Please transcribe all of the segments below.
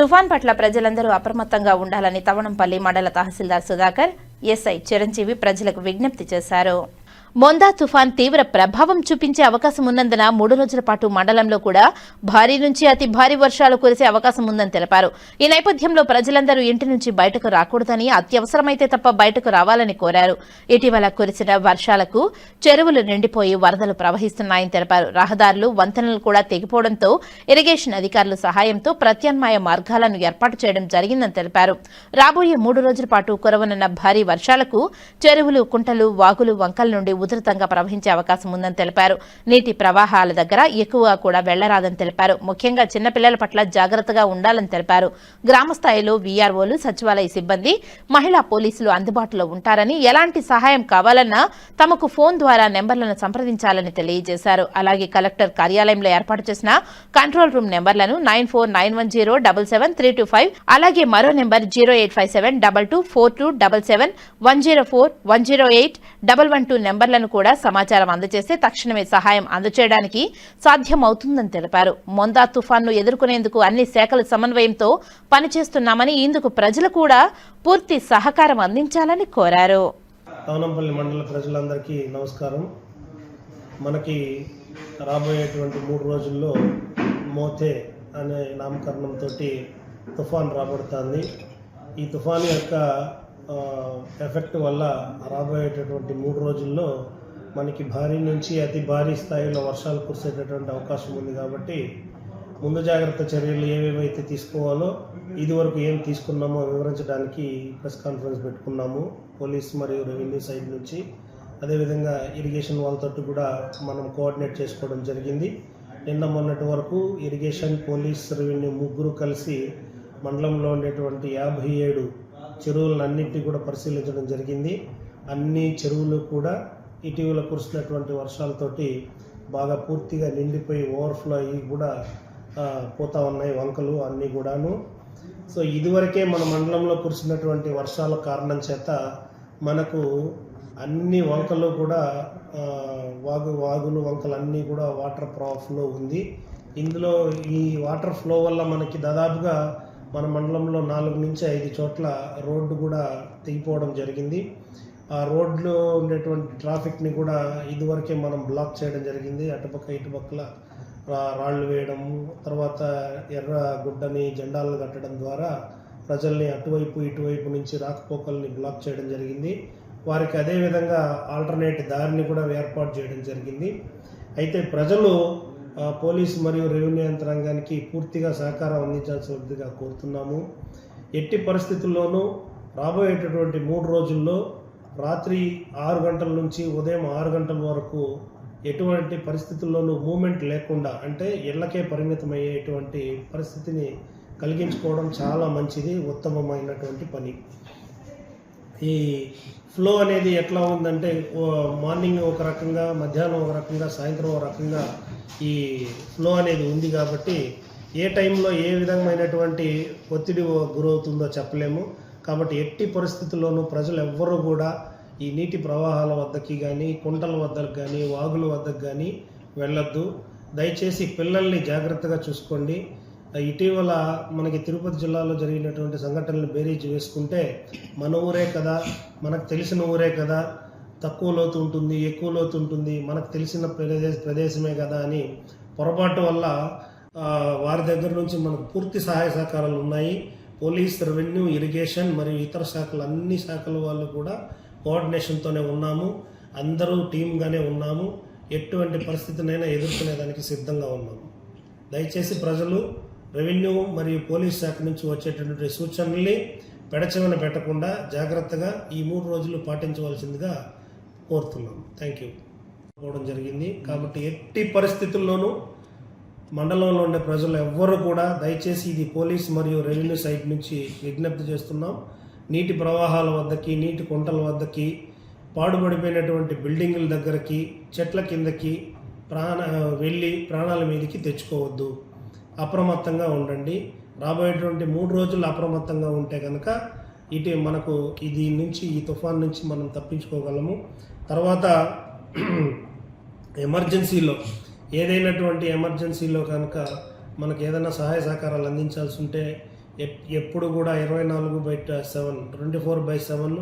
తుఫాన్ పట్ల ప్రజలందరూ అప్రమత్తంగా ఉండాలని తవణంపల్లి మండల తహసీల్దార్ సుధాకర్ ఎస్ఐ చిరంజీవి ప్రజలకు విజ్ఞప్తి చేశారు. మొందా తుఫాన్ తీవ్ర ప్రభావం చూపించే అవకాశం ఉన్నందున మూడు రోజుల పాటు మండలంలో కూడా భారీ నుంచి అతి భారీ వర్షాలు కురిసే అవకాశం ఉందని తెలిపారు. ఈ నేపథ్యంలో ప్రజలందరూ ఇంటి నుంచి బయటకు రాకూడదని అత్యవసరమైతే తప్ప బయటకు రావాలని కోరారు. ఇటీవల కురిసిన వర్షాలకు చెరువులు నిండిపోయి వరదలు ప్రవహిస్తున్నాయని తెలిపారు. రహదారులు వంతెనలు కూడా తెగిపోవడంతో ఇరిగేషన్ అధికారుల సహాయంతో ప్రత్యామ్నాయ మార్గాలను ఏర్పాటు చేయడం జరిగిందని తెలిపారు. రాబోయే మూడు రోజుల పాటు కురవనున్న భారీ వర్షాలకు చెరువులు కుంటలు వాగులు వంకల నుండి ఉధృతంగా ప్రవహించే అవకాశం ఉందని తెలిపారు. నీటి ప్రవాహాల దగ్గర ఎక్కువగా కూడా వెళ్ళరాదని తెలిపారు. ముఖ్యంగా చిన్నపిల్లల పట్ల జాగ్రత్తగా ఉండాలని తెలిపారు. గ్రామ స్థాయిలో వీఆర్ఓలు సచివాలయ సిబ్బంది మహిళా పోలీసులు అందుబాటులో ఉంటారని ఎలాంటి సహాయం కావాలన్నా తమకు ఫోన్ ద్వారా నెంబర్లను సంప్రదించాలని తెలియజేశారు. అలాగే కలెక్టర్ కార్యాలయంలో ఏర్పాటు చేసిన కంట్రోల్ రూమ్ నెంబర్లను nine four nine one zero double seven three two five అలాగే మరో number zero eight five seven double two four two double seven one zero four one zero eight double one two నెంబర్లను కూడా సమాచారం అందజేస్తే తక్షణమే సహాయం అందజేయడానికి సాధ్యమవుతుందని తెలిపారు. మొందా తుఫాన్ను ఎదుర్కొనేందుకు అన్ని శాఖల సమన్వయంతో పనిచేస్తున్నామని ఇందుకు ప్రజలు కూడా పూర్తి సహకారం అందించాలని కోరారు. తవనంపల్లి మండల ప్రజలందరికీ నమస్కారం. మనకి రాబోయేటువంటి మూడు రోజుల్లో మోతే అనే నామకరణంతో తుఫాన్ రాబడుతుంది. ఈ తుఫాన్ యొక్క ఎఫెక్ట్ వల్ల రాబోయేటటువంటి మూడు రోజుల్లో మనకి భారీ నుంచి అతి భారీ స్థాయిలో వర్షాలు కురిసేటటువంటి అవకాశం ఉంది కాబట్టి ముందు జాగ్రత్త చర్యలు ఏవేవైతే తీసుకోవాలో ఇదివరకు ఏం తీసుకున్నామో వివరించడానికి ప్రెస్ కాన్ఫరెన్స్ పెట్టుకున్నాము పోలీస్ మరియు రెవెన్యూ సైడ్ నుంచి. అదేవిధంగా ఇరిగేషన్ వాళ్ళతో కూడా మనం కోఆర్డినేట్ చేసుకోవడం జరిగింది. నిన్న మొన్నటి వరకు ఇరిగేషన్ పోలీస్ రెవెన్యూ ముగ్గురు కలిసి మండలంలో ఉండేటువంటి యాభై ఏడు చెరువులన్నింటినీ కూడా పరిశీలించడం జరిగింది. అన్ని చెరువులు కూడా ఇటీవల కురిసినటువంటి వర్షాలతోటి బాగా పూర్తిగా నిండిపోయి ఓవర్ఫ్లో అయ్యి కూడా పోతా ఉన్నాయి వంకలు అన్నీ కూడాను. సో ఇదివరకే మన మండలంలో కురిసినటువంటి వర్షాల కారణం చేత మనకు అన్ని వంకలు కూడా వాగు వాగులు వంకలు అన్నీ కూడా వాటర్ ఫ్లో ఉంది. ఇందులో ఈ వాటర్ ఫ్లో వల్ల మనకి దాదాపుగా మన మండలంలో నాలుగు నుంచి ఐదు చోట్ల రోడ్డు కూడా తెగిపోవడం జరిగింది. ఆ రోడ్లో ఉండేటువంటి ట్రాఫిక్ని కూడా ఇదివరకే మనం బ్లాక్ చేయడం జరిగింది. అటుపక్క ఇటుపక్కల రాళ్ళు వేయడం తర్వాత ఎర్ర గుడ్డని జెండాలను కట్టడం ద్వారా ప్రజల్ని అటువైపు ఇటువైపు నుంచి రాకపోకల్ని బ్లాక్ చేయడం జరిగింది. వారికి అదేవిధంగా ఆల్టర్నేట్ దారిని కూడా ఏర్పాటు చేయడం జరిగింది. అయితే ప్రజలు పోలీస్ మరియు రెవెన్యూ యంత్రాంగానికి పూర్తిగా సహకారం అందించాల్సిందిగా కోరుతున్నాము. ఎట్టి పరిస్థితుల్లోనూ రాబోయేటటువంటి మూడు రోజుల్లో రాత్రి ఆరు గంటల నుంచి ఉదయం ఆరు గంటల వరకు ఎటువంటి పరిస్థితుల్లోనూ మూమెంట్ లేకుండా అంటే ఇళ్ళకే పరిమితమయ్యేటువంటి పరిస్థితిని కలిగించుకోవడం చాలా మంచిది ఉత్తమమైనటువంటి పని. ఈ ఫ్లో అనేది ఎట్లా ఉందంటే మార్నింగ్ ఒక రకంగా మధ్యాహ్నం ఒక రకంగా సాయంత్రం ఒక రకంగా ఈ ఫ్లో అనేది ఉంది కాబట్టి ఏ టైంలో ఏ విధమైనటువంటి ఒత్తిడి గురవుతుందో చెప్పలేము. కాబట్టి ఎట్టి పరిస్థితుల్లోనూ ప్రజలు ఎవ్వరూ కూడా ఈ నీటి ప్రవాహాల వద్దకి కానీ కుంటల వద్దకు కానీ వాగుల వద్దకు కానీ వెళ్ళొద్దు. దయచేసి పిల్లల్ని జాగ్రత్తగా చూసుకోండి. ఇటీవల మనకి తిరుపతి జిల్లాలో జరిగినటువంటి సంఘటనలు బేరీజ్ వేసుకుంటే మన ఊరే కదా మనకు తెలిసిన ఊరే కదా తక్కువ లోతు ఉంటుంది ఎక్కువ లోతు ఉంటుంది మనకు తెలిసిన ప్రదేశ ప్రదేశమే కదా అని పొరపాటు వల్ల వారి దగ్గర నుంచి మనకు పూర్తి సహాయ సహకారాలు ఉన్నాయి. పోలీస్ రెవెన్యూ ఇరిగేషన్ మరియు ఇతర శాఖలు అన్ని శాఖల వాళ్ళు కూడా కోఆర్డినేషన్తోనే ఉన్నాము. అందరూ టీమ్గానే ఉన్నాము. ఎటువంటి పరిస్థితినైనా ఎదుర్కొనేదానికి సిద్ధంగా ఉన్నాము. దయచేసి ప్రజలు రెవెన్యూ మరియు పోలీస్ శాఖ నుంచి వచ్చేటటువంటి సూచనల్ని పెడచెవిన పెట్టకుండా జాగ్రత్తగా ఈ మూడు రోజులు పాటించవలసిందిగా కోరుతున్నాం థ్యాంక్ యూ పోవడం జరిగింది. కాబట్టి ఎట్టి పరిస్థితుల్లోనూ మండలంలో ఉండే ప్రజలు ఎవ్వరూ కూడా దయచేసి ఇది పోలీస్ మరియు రెవెన్యూ సైట్ నుంచి విజ్ఞప్తి చేస్తున్నాం. నీటి ప్రవాహాల వద్దకి నీటి కుంటల వద్దకి పాడుపడిపోయినటువంటి బిల్డింగుల దగ్గరకి చెట్ల కిందకి ప్రాణ వెళ్ళి ప్రాణాల మీదకి తెచ్చుకోవద్దు. అప్రమత్తంగా ఉండండి. రాబోయేటువంటి మూడు రోజులు అప్రమత్తంగా ఉంటే కనుక ఇటు మనకు ఇది నుంచి ఈ తుఫాన్ నుంచి మనం తప్పించుకోగలము. తర్వాత ఎమర్జెన్సీలో ఏదైనటువంటి ఎమర్జెన్సీలో కనుక మనకు ఏదైనా సహాయ సహకారాలు అందించాల్సి ఉంటే ఎప్- ఎప్పుడు కూడా ఇరవై నాలుగు by seven twenty four by seven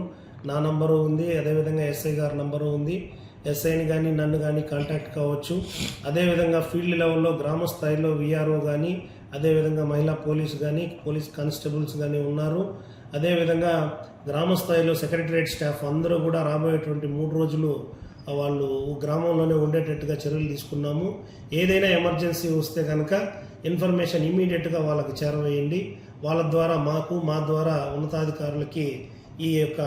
నా నంబరు ఉంది. అదేవిధంగా ఎస్ఐ గారి నంబరు ఉంది. ఎస్ఐని కానీ నన్ను కానీ కాంటాక్ట్ కావచ్చు. అదేవిధంగా ఫీల్డ్ లెవెల్లో గ్రామ స్థాయిలో విఆర్ఓ కానీ అదేవిధంగా మహిళా పోలీస్ కానీ పోలీస్ కానిస్టేబుల్స్ కానీ ఉన్నారు. అదేవిధంగా గ్రామ స్థాయిలో సెక్రటరియట్ స్టాఫ్ అందరూ కూడా రాబోయేటువంటి మూడు రోజులు వాళ్ళు గ్రామంలోనే ఉండేటట్టుగా చర్యలు తీసుకున్నాము. ఏదైనా ఎమర్జెన్సీ వస్తే కనుక ఇన్ఫర్మేషన్ ఇమీడియట్గా వాళ్ళకి చేరవేయండి. వాళ్ళ ద్వారా మాకు మా ద్వారా ఉన్నతాధికారులకి ఈ యొక్క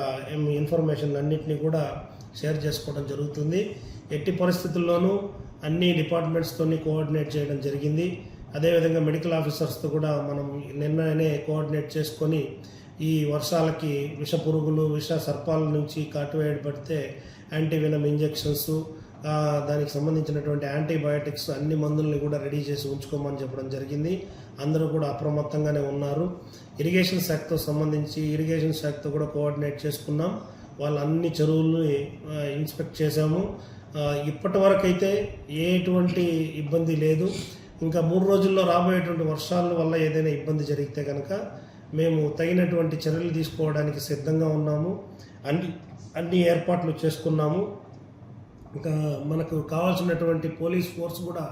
ఇన్ఫర్మేషన్ అన్నింటినీ కూడా షేర్ చేసుకోవడం జరుగుతుంది. ఎట్టి పరిస్థితుల్లోనూ అన్ని డిపార్ట్మెంట్స్తోని కోఆర్డినేట్ చేయడం జరిగింది. అదేవిధంగా మెడికల్ ఆఫీసర్స్తో కూడా మనం నిన్ననే కోఆర్డినేట్ చేసుకొని ఈ వర్షాలకి విష పురుగులు విష సర్పాల నుంచి కాటువేయడ పడితే యాంటీవెనమ్ ఇంజెక్షన్స్ దానికి సంబంధించినటువంటి యాంటీబయాటిక్స్ అన్ని మందుల్ని కూడా రెడీ చేసి ఉంచుకోమని చెప్పడం జరిగింది. అందరూ కూడా అప్రమత్తంగానే ఉన్నారు. ఇరిగేషన్ శాఖతో సంబంధించి ఇరిగేషన్ శాఖతో కూడా కోఆర్డినేట్ చేసుకున్నాం. వాళ్ళ అన్ని చెరువుల్ని ఇన్స్పెక్ట్ చేశాము. ఇప్పటి వరకు అయితే ఎటువంటి ఇబ్బంది లేదు. ఇంకా మూడు రోజుల్లో రాబోయేటువంటి వర్షాల వల్ల ఏదైనా ఇబ్బంది జరిగితే కనుక మేము తగినటువంటి చర్యలు తీసుకోవడానికి సిద్ధంగా ఉన్నాము. అన్ని అన్ని ఏర్పాట్లు చేసుకున్నాము. ఇంకా మనకు కావాల్సినటువంటి పోలీస్ ఫోర్స్ కూడా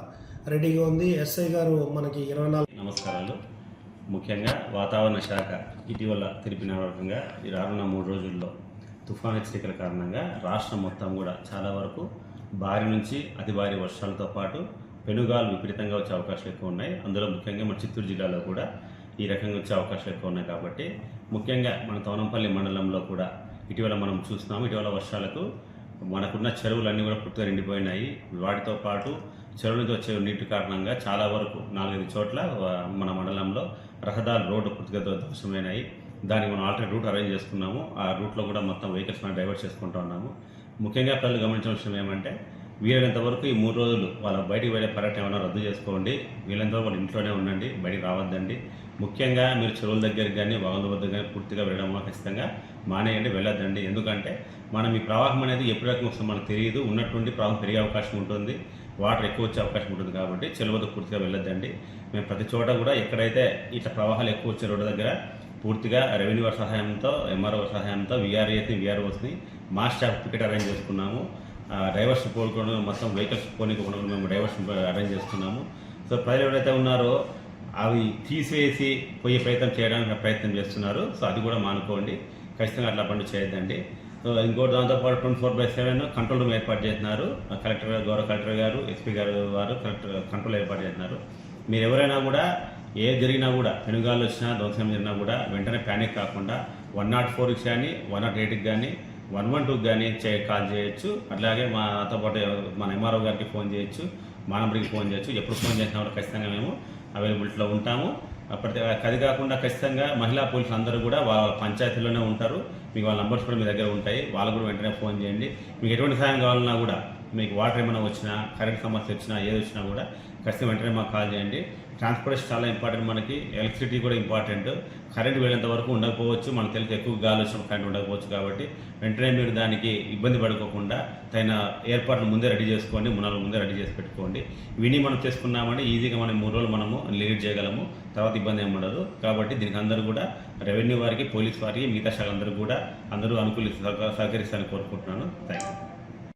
రెడీగా ఉంది. ఎస్ఐ గారు మనకి ఇరవై నాలుగు నమస్కారాలు. ముఖ్యంగా వాతావరణ శాఖ ఇటీవల తెలిపిన రకంగా ఈ రానున్న మూడు రోజుల్లో తుఫాన్ హెచ్చరికల కారణంగా రాష్ట్రం మొత్తం కూడా చాలా వరకు భారీ నుంచి అతి భారీ వర్షాలతో పాటు పెనుగాలు విపరీతంగా వచ్చే అవకాశాలు ఎక్కువ ఉన్నాయి. అందులో ముఖ్యంగా మన చిత్తూరు జిల్లాలో కూడా ఈ రకంగా వచ్చే అవకాశాలు ఎక్కువ ఉన్నాయి కాబట్టి ముఖ్యంగా మన తోనంపల్లి మండలంలో కూడా ఇటీవల మనం చూస్తున్నాము ఇటీవల వర్షాలకు మనకున్న చెరువులన్నీ కూడా పూర్తిగా నిండిపోయినాయి. వాటితో పాటు చెరువు నుంచి వచ్చే నీటి కారణంగా చాలా వరకు నాలుగైదు చోట్ల మన మండలంలో రహదారి రోడ్డు పూర్తిగా ధ్వంసమైనాయి. దానికి మనం ఆల్టర్నేట్ రూట్ అరేంజ్ చేసుకున్నాము ఆ రూట్లో కూడా మొత్తం వెహికల్స్ మనం డైవర్ట్ చేసుకుంటూ ఉన్నాము. ముఖ్యంగా ప్రజలు గమనించిన విషయం ఏమంటే వీలైనంత వరకు ఈ మూడు రోజులు వాళ్ళ బయటికి వెళ్ళే పర్యటన ఏమైనా రద్దు చేసుకోండి. వీలైనంత వరకు వాళ్ళు ఇంట్లోనే ఉండండి బయటికి రావద్దండి. ముఖ్యంగా మీరు చెరువుల దగ్గరికి కానీ వాగుల వద్ద కానీ పూర్తిగా వెళ్ళడం ఖచ్చితంగా మానేయండి వెళ్ళొద్దండి. ఎందుకంటే మనం ఈ ప్రవాహం అనేది ఎప్పుడు రకం వస్తుందో మనకు తెలియదు. ఉన్నట్టుండి ప్రవాహం పెరిగే అవకాశం ఉంటుంది. వాటర్ ఎక్కువ వచ్చే అవకాశం ఉంటుంది కాబట్టి చెరువు పూర్తిగా వెళ్ళొద్దండి. మేము ప్రతి చోట కూడా ఎక్కడైతే ఇట్లా ప్రవాహాలు ఎక్కువ వచ్చే రోడ్డు దగ్గర పూర్తిగా రెవెన్యూ సహాయంతో ఎంఆర్ఓ సహాయంతో విఆర్ఏస్ని విఆర్ఓస్ని మా స్టాఫ్ టికెట్ అరేంజ్ చేసుకున్నాము. డైవర్షన్ డ్రైవర్స్ మొత్తం వెహికల్స్ పోనీకుండా మేము డ్రైవర్స్ అరేంజ్ చేస్తున్నాము. సో ప్రజలు ఎవరైతే ఉన్నారో అవి తీసివేసి పోయే ప్రయత్నం చేయడానికి ప్రయత్నం చేస్తున్నారు. సో అది కూడా మానుకోండి. ఖచ్చితంగా అట్లా పనులు చేయొద్దండి. సో ఇంకోటి దాంతోపాటు twenty four by seven control room ఏర్పాటు చేస్తున్నారు. కలెక్టర్ గారు గౌరవ కలెక్టర్ గారు ఎస్పీ గారు వారు కలెక్టర్ కంట్రోల్ ఏర్పాటు చేస్తున్నారు. మీరు ఎవరైనా కూడా ఏ జరిగినా కూడా పెనుగాలు వచ్చినా ధ్వంసం జరిగినా కూడా వెంటనే ప్యానిక్ కాకుండా వన్ నాట్ ఫోర్కి కానీ వన్ నాట్ ఎయిట్కి కానీ వన్ వన్ టూకి కానీ చే కాల్ చేయొచ్చు. అట్లాగే మాతో పాటు మన ఎంఆర్ఓ గారికి ఫోన్ చేయొచ్చు. మా ఫోన్ చేయొచ్చు. ఎప్పుడు ఫోన్ చేసినా కూడా ఖచ్చితంగా మేము అవైలబిలిటీలో ఉంటాము. ప్రతి అది కాకుండా ఖచ్చితంగా మహిళా పోలీసులు అందరూ కూడా వాళ్ళ వాళ్ళ పంచాయతీలోనే ఉంటారు. మీకు వాళ్ళ నంబర్స్ కూడా మీ దగ్గర ఉంటాయి. వాళ్ళు కూడా వెంటనే ఫోన్ చేయండి. మీకు ఎటువంటి సహాయం కావాలన్నా కూడా మీకు వాటర్ ఏమైనా వచ్చినా కరెంట్ సమస్య వచ్చినా ఏది వచ్చినా కూడా ఖచ్చితంగా వెంటనే మాకు కాల్ చేయండి. ట్రాన్స్పోర్టేషన్ చాలా ఇంపార్టెంట్ మనకి. ఎలక్ట్రిసిటీ కూడా ఇంపార్టెంట్. కరెంట్ వెళ్ళేంత వరకు ఉండకపోవచ్చు. మనకు తెలిసి ఎక్కువ గాలి వచ్చిన కరెంట్ ఉండకపోవచ్చు కాబట్టి వెంటనే మీరు దానికి ఇబ్బంది పడుకోకుండా తగిన ఏర్పాట్లు ముందే రెడీ చేసుకోండి. మునాలు ముందే రెడీ చేసి పెట్టుకోండి. విని మనం చేసుకున్నామంటే ఈజీగా మనం మూడు రోజులు మనము లీడ్ చేయగలము. తర్వాత ఇబ్బంది ఏమి ఉండదు. కాబట్టి దీనికి అందరూ కూడా రెవెన్యూ వారికి పోలీస్ వారికి మిగతా శాఖలందరూ కూడా అందరూ అనుకూలి సహకరిస్తారని కోరుకుంటున్నాను. Thank you